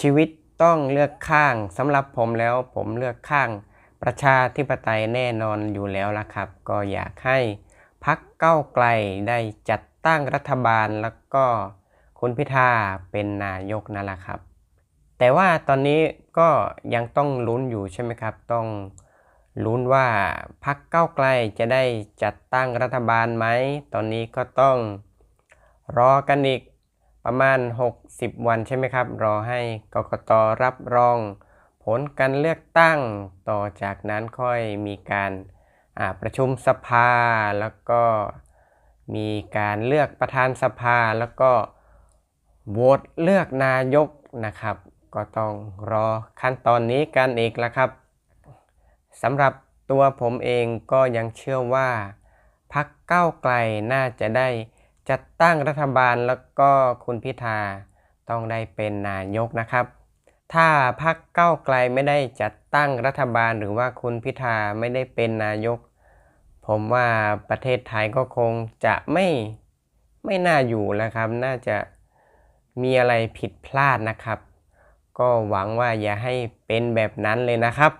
ชีวิตต้องเลือกข้างสำหรับผมแล้วผมเลือกข้างประชาธิปไตยแน่นอนอยู่แล้วละครับ ก็อยากให้พักเก้าไกลได้จัดตั้งรัฐบาลแล้วก็คุณพิธาเป็นนายกนั่นแหละครับ แต่ว่าตอนนี้ก็ยังต้องลุ้นอยู่ใช่ไหมครับ ต้องลุ้นว่าพักเก้าไกลจะได้จัดตั้งรัฐบาลไหม ตอนนี้ก็ต้องรอกันอีก ประมาณ 60 วันใช่ไหมครับ รอให้กกตรับรอง ผลการเลือกตั้ง ต่อจากนั้นค่อยมีการประชุมสภา แล้วก็มีการเลือกประธานสภา แล้วก็โหวตเลือกนายกนะครับ ก็ต้องรอขั้นตอนนี้กันอีกแล้วครับสำหรับตัวผมเองก็ยังเชื่อว่าพักเก้าไกลน่าจะได้ จัดตั้งรัฐบาลแล้วก็คุณพิธาต้องได้เป็นนายกนะครับ ถ้าพักเก้าไกลไม่ได้จัดตั้งรัฐบาลหรือว่าคุณพิธาไม่ได้เป็นนายก ผมว่าประเทศไทยก็คงจะไม่ไม่น่าอยู่แล้วครับ น่าจะมีอะไรผิดพลาดนะครับ ก็หวังว่าอย่าให้เป็นแบบนั้นเลยนะครับ